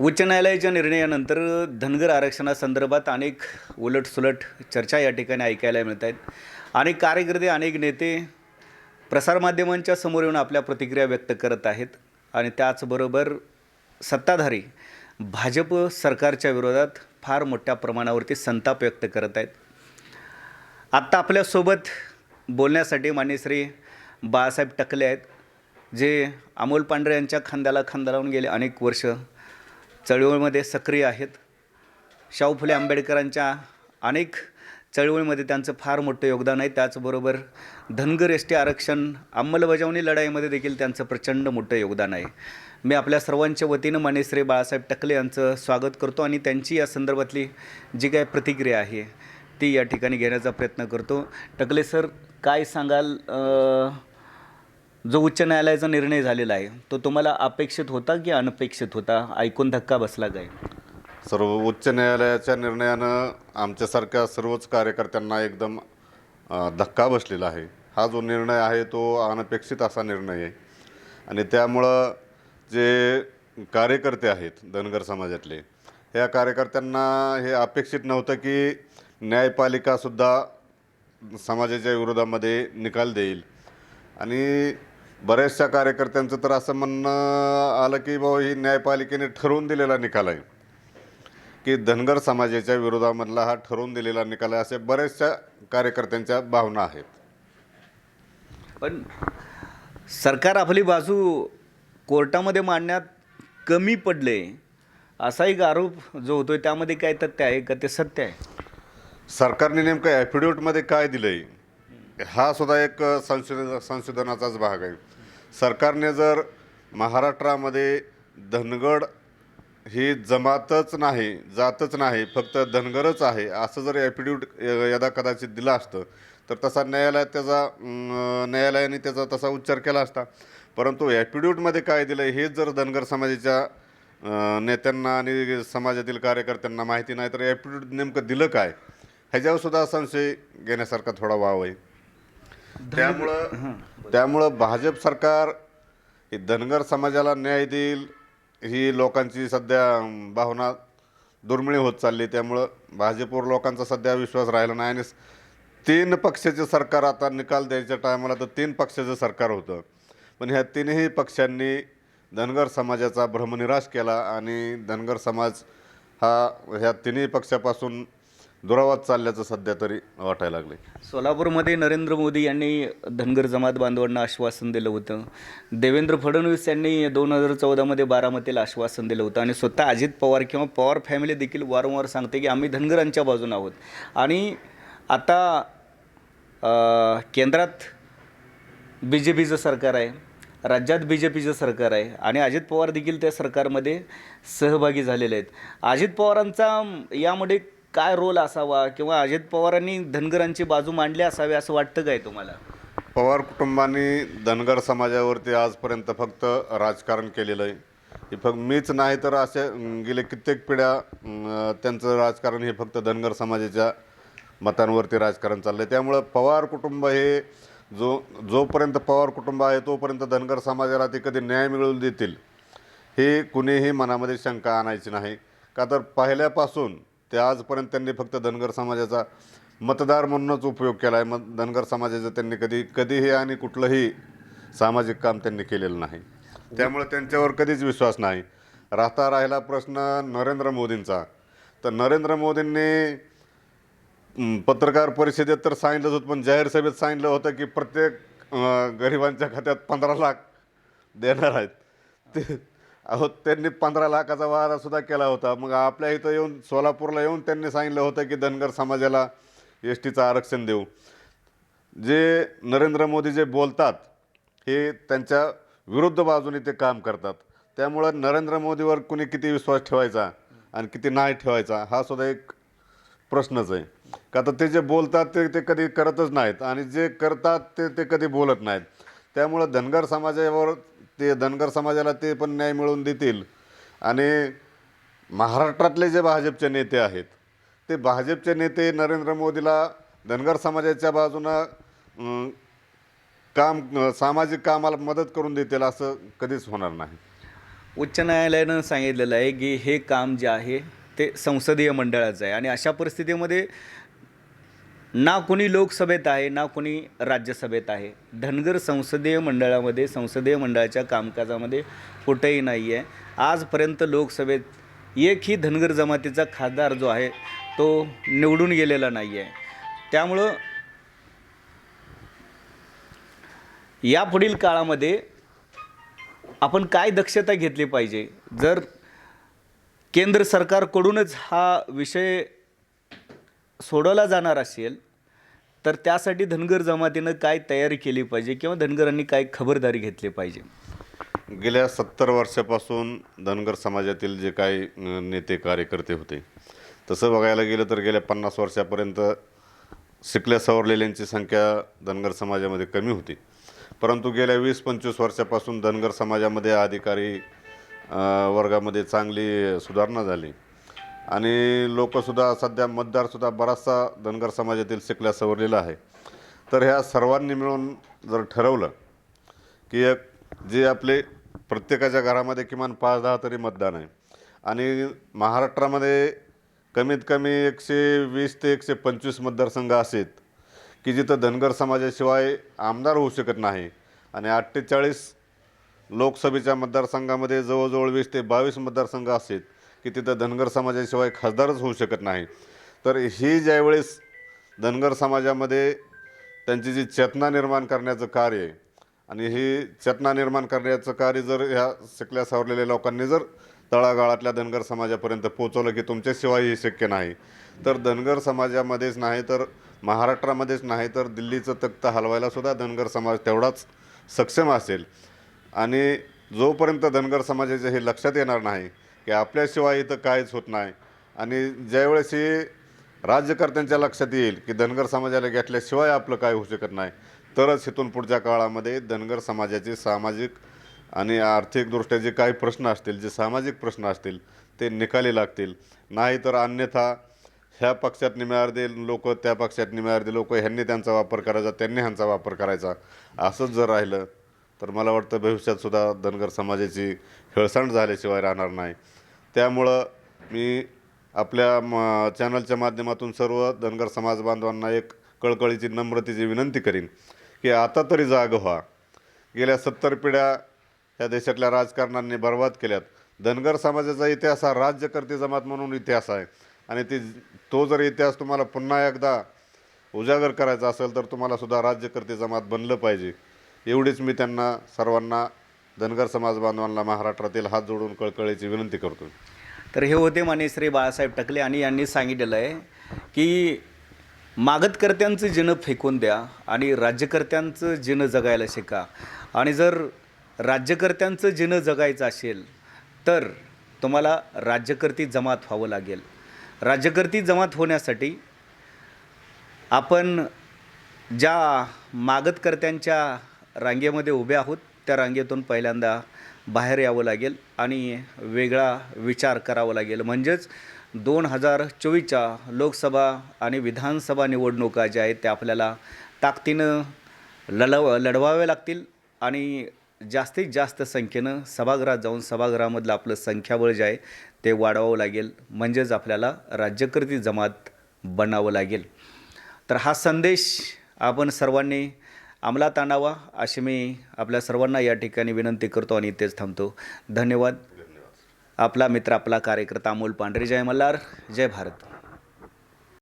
उच्च न्यायालयाच्या निर्णयानंतर धनगर आरक्षणासंदर्भात अनेक उलटसुलट चर्चा या ठिकाणी ऐकायला मिळत आहेत. अनेक कार्यकर्ते अनेक नेते प्रसारमाध्यमांच्या समोर येऊन आपल्या प्रतिक्रिया व्यक्त करत आहेत आणि त्याचबरोबर सत्ताधारी भाजप सरकारच्या विरोधात फार मोठ्या प्रमाणावरती संताप व्यक्त करत आहेत. आत्ता आपल्यासोबत बोलण्यासाठी मान्य श्री बाळासाहेब टकले आहेत जे अमोल पांढरे यांच्या खांद्याला खांदा लावून गेले अनेक वर्ष. चळवळीमध्ये सक्रिय आहेत. शाहू फुले आंबेडकरांच्या अनेक चळवळीमध्ये त्यांचं फार मोठं योगदान आहे. त्याचबरोबर धनगर एस टी आरक्षण अंमलबजावणी लढाईमध्ये देखील त्यांचं प्रचंड मोठं योगदान आहे. मी आपल्या सर्वांच्या वतीनं मानेश्री श्री बाळासाहेब टकले यांचं स्वागत करतो आणि त्यांची या संदर्भातली जी काय प्रतिक्रिया आहे ती या ठिकाणी घेण्याचा प्रयत्न करतो. टकले सर काय सांगाल आ... जो उच्च न्यायालयाचा निर्णय झालेला आहे तो तुम्हाला अपेक्षित होता की अनपेक्षित होता? ऐकून धक्का बसला काय? सर्व उच्च न्यायालयाच्या निर्णयानं आमच्यासारख्या सर्वच कार्यकर्त्यांना एकदम धक्का बसलेला आहे. हा जो निर्णय आहे तो अनपेक्षित असा निर्णय आहे. आणि त्यामुळं जे कार्यकर्ते आहेत धनगर समाजातले ह्या कार्यकर्त्यांना हे अपेक्षित नव्हतं की न्यायपालिकासुद्धा समाजाच्या विरोधामध्ये निकाल देईल. आणि बऱ्याचशा कार्यकर्त्यांचं तर असं म्हणणं आलं की बाबा ही न्यायपालिकेने ठरवून दिलेला निकाल आहे. की धनगर समाजाच्या विरोधामधला हा ठरवून दिलेला निकाल आहे असे बऱ्याचशा कार्यकर्त्यांच्या भावना आहेत. पण सरकार आपली बाजू कोर्टामध्ये मांडण्यात कमी पडले असा एक आरोप जो होतोय त्यामध्ये काय तथ्य आहे का? ते सत्य आहे. सरकारने नेमकं ॲफिडेविटमध्ये काय दिलं आहे हा सुद्धा एक संशोधन संशोधनाचाच भाग आहे. सरकारने जर महाराष्ट्रामध्ये धनगड ही जमातच नाही जातच नाही फक्त धनगरच आहे असं जर ॲपिट्यूट यदा कदाचित दिलं असतं तर तसा न्यायालयात त्याचा न्यायालयाने त्याचा तसा उच्चार केला असता. परंतु ॲपिट्यूटमध्ये काय दिलं हेच जर धनगर समाजाच्या नेत्यांना आणि समाजातील कार्यकर्त्यांना माहिती नाही तर ॲपिट्यूट नेमकं दिलं काय? ह्याच्यावर सुद्धा संशय घेण्यासारखा थोडा वाव आहे. त्यामुळं त्यामुळं भाजप सरकार ही धनगर समाजाला न्याय देईल ही लोकांची सध्या भावना दुर्मिळ होत चालली त्यामुळं भाजपवर लोकांचा सध्या विश्वास राहिला नाही. आणि तीन पक्षाचे सरकार आता निकाल द्यायच्या टायमाला तर तीन पक्षाचं सरकार होतं. पण ह्या तीनही पक्षांनी धनगर समाजाचा भ्रमनिराश केला आणि धनगर समाज हा ह्या तिन्ही पक्षापासून दुरावात चालल्याचं सध्या तरी वाटायला लागले सोलापूरमध्ये नरेंद्र मोदी यांनी धनगर जमात बांधवांना आश्वासन दिलं होतं. देवेंद्र फडणवीस यांनी दोन हजार चौदामध्ये बारामतीला आश्वासन दिलं होतं आणि स्वतः अजित पवार किंवा पवार फॅमिली देखील वारंवार सांगते की आम्ही धनगरांच्या बाजून आहोत. आणि आता केंद्रात बी जे पीचं सरकार आहे राज्यात बी जे पीचं सरकार आहे आणि अजित पवार देखील त्या सरकारमध्ये सहभागी झालेले आहेत. अजित पवारांचा यामध्ये काय रोल असावा किंवा अजित पवारांनी धनगरांची बाजू मांडली असावी असं वाटतं काय तुम्हाला? पवार कुटुंबाने धनगर समाजावरती आजपर्यंत फक्त राजकारण केलेलं आहे. हे फक्त मीच नाही तर असे गेले कित्येक पिढ्या त्यांचं राजकारण हे फक्त धनगर समाजाच्या मतांवरती राजकारण चाललं आहे त्यामुळं पवार कुटुंब हे जो जोपर्यंत पवार कुटुंब आहे तोपर्यंत धनगर समाजाला ते कधी न्याय मिळवून देतील हे कुणीही मनामध्ये शंका आणायची नाही. का तर पहिल्यापासून ते आजपर्यंत त्यांनी फक्त धनगर समाजाचा मतदार म्हणूनच उपयोग केला आहे मग धनगर समाजाचं त्यांनी कधी कधीही आणि कुठलंही सामाजिक काम त्यांनी केलेलं नाही. त्यामुळे त्यांच्यावर कधीच विश्वास नाही. राहता राहिला प्रश्न नरेंद्र मोदींचा. तर नरेंद्र मोदींनी पत्रकार परिषदेत तर सांगितलंच होतं पण जाहीर सभेत सांगितलं होतं की प्रत्येक गरिबांच्या खात्यात पंधरा लाख देणार आहेत. ते अहो त्यांनी पंधरा लाखाचा वादा सुद्धा केला होता. मग आपल्या इथं येऊन सोलापूरला येऊन त्यांनी सांगितलं होतं की धनगर समाजाला एस टीचं आरक्षण देऊ. जे नरेंद्र मोदी जे बोलतात हे त्यांच्या विरुद्ध बाजूने ते काम करतात. त्यामुळं नरेंद्र मोदीवर कुणी किती विश्वास ठेवायचा आणि किती नाही ठेवायचा हा सुद्धा एक प्रश्नच आहे. का तर ते जे बोलतात ते ते कधी करतच नाहीत. आणि जे करतात ते ते कधी बोलत नाहीत. त्यामुळं धनगर समाजावर ते धनगर समाजाला ते पण न्याय मिळवून देतील. आणि महाराष्ट्रातले जे भाजपचे नेते आहेत ते भाजपचे नेते नरेंद्र मोदीला धनगर समाजाच्या बाजूनं काम सामाजिक कामाला मदत करून देतील असं कधीच होणार नाही. उच्च न्यायालयानं सांगितलेलं आहे की हे काम जे आहे ते संसदीय मंडळाचं आहे. आणि अशा परिस्थितीमध्ये ना कोणी लोकसभेत आहे ना कोणी राज्यसभेत आहे. धनगर संसदीय मंडळामध्ये संसदीय मंडळाच्या कामकाजामध्ये कुठेही नाही आहे आजपर्यंत लोकसभेत एकही धनगर जमातीचा खासदार जो आहे तो निवडून गेलेला नाही आहे त्यामुळं यापुढील काळामध्ये आपण काय दक्षता घेतली पाहिजे? जर केंद्र सरकारकडूनच हा विषय सोडवला जाणार असेल तर त्यासाठी धनगर जमातीनं काय तयारी केली पाहिजे किंवा धनगरांनी काय खबरदारी घेतली पाहिजे? गेल्या सत्तर वर्षापासून धनगर समाजातील जे काही नेते कार्यकर्ते होते तसं बघायला गेलं तर गेल्या पन्नास वर्षापर्यंत शिकल्या सवरलेल्यांची संख्या धनगर समाजामध्ये कमी होती. परंतु गेल्या वीस पंचवीस वर्षापासून धनगर समाजामध्ये अधिकारी वर्गामध्ये चांगली सुधारणा झाली. आणि लोकसुद्धा सध्या मतदारसुद्धा बराचसा धनगर समाजातील शिकल्या सवरलेला आहे. तर ह्या सर्वांनी मिळून जर ठरवलं की एक जे आपले प्रत्येकाच्या घरामध्ये किमान पाच दहा तरी मतदान आहे. आणि महाराष्ट्रामध्ये कमीत कमी एकशे वीस ते एकशे पंचवीस मतदारसंघ असेत की जिथं धनगर समाजाशिवाय आमदार होऊ शकत नाही आणि अठ्ठेचाळीस लोकसभेच्या मतदारसंघामध्ये जवळजवळ वीस ते बावीस मतदारसंघ असेल की तिथं धनगर समाजाशिवाय खासदारच होऊ शकत नाही. तर ही ज्यावेळेस धनगर समाजामध्ये त्यांची जी चेतना निर्माण करण्याचं कार्य आहे आणि ही चेतना निर्माण करण्याचं कार्य जर ह्या शिकल्या सावरलेल्या लोकांनी जर तळागाळातल्या धनगर समाजापर्यंत पोचवलं की तुमच्याशिवाय हे शक्य नाही. तर धनगर समाजामध्येच नाही तर महाराष्ट्रामध्येच नाही तर दिल्लीचं तख्त हलवायलासुद्धा धनगर समाज तेवढाच सक्षम असेल. आणि जोपर्यंत धनगर समाजाचे हे लक्षात येणार नाही की आपल्याशिवाय इथं काहीच होत नाही. आणि ज्यावेळेस हे राज्यकर्त्यांच्या लक्षात येईल की धनगर समाजाला घेतल्याशिवाय आपलं काय होऊ शकत नाही तरच इथून पुढच्या काळामध्ये धनगर समाजाचे सामाजिक आणि आर्थिकदृष्ट्या जे काही प्रश्न असतील जे सामाजिक प्रश्न असतील ते निकाली लागतील. नाही तर अन्यथा ह्या पक्षात निम्यार्धे लोक त्या पक्षात निम्यार्धे लोक ह्यांनी त्यांचा वापर करायचा त्यांनी ह्यांचा वापर करायचा. असंच जर राहिलं तर मला वाटतं भविष्यातसुद्धा धनगर समाजाची हेळसांड झाल्याशिवाय राहणार नाही. त्यामुळं मी आपल्या म चॅनलच्या माध्यमातून सर्व धनगर समाज बांधवांना एक कळकळीची नम्रतेची विनंती करीन की आता तरी जाग व्हा. गेल्या सत्तर पिढ्या या देशातल्या राजकारणांनी बर्बाद केल्यात. धनगर समाजाचा इतिहास हा राज्यकर्ते जमात म्हणून इतिहास आहे. आणि ती तो जर इतिहास तुम्हाला पुन्हा एकदा उजागर करायचा असेल तर तुम्हाला सुद्धा राज्यकर्ते जमात बनलं पाहिजे. एवढीच मी त्यांना सर्वांना धनगर समाज बांधवांना महाराष्ट्रातील हात जोडून कळकळीची विनंती करतो. तर हे होते माने श्री बाळासाहेब टकले आणि यांनी सांगितलेलं आहे की मागतकर्त्यांचं जिणं फेकून द्या आणि राज्यकर्त्यांचं जिणं जगायला शिका. आणि जर राज्यकर्त्यांचं जिणं जगायचं असेल तर तुम्हाला राज्यकर्ती जमात व्हावं लागेल. राज्यकर्ती जमात होण्यासाठी आपण ज्या मागतकर्त्यांच्या रांगेमध्ये उभे आहोत. त्या रांगेतून पहिल्यांदा बाहेर यावं लागेल आणि वेगळा विचार करावा लागेल. म्हणजेच दोन हजार चोवीसच्या लोकसभा आणि विधानसभा निवडणुका ज्या आहेत त्या आपल्याला ताकदीनं लढव लढवाव्या लागतील आणि जास्तीत जास्त संख्येनं सभागृहात जाऊन सभागृहामधलं आपलं संख्याबळ जे आहे ते वाढवावं लागेल. म्हणजेच आपल्याला राज्यकर्ती जमात बनावं लागेल. तर हा संदेश आपण सर्वांनी अंमलात आणावा अशी मी आपल्या सर्वांना या ठिकाणी विनंती करतो आणि इथेच थांबतो. धन्यवाद. आपला मित्र आपला कार्यकर्ता अमोल पांढरे. जय मल्हार. जय भारत.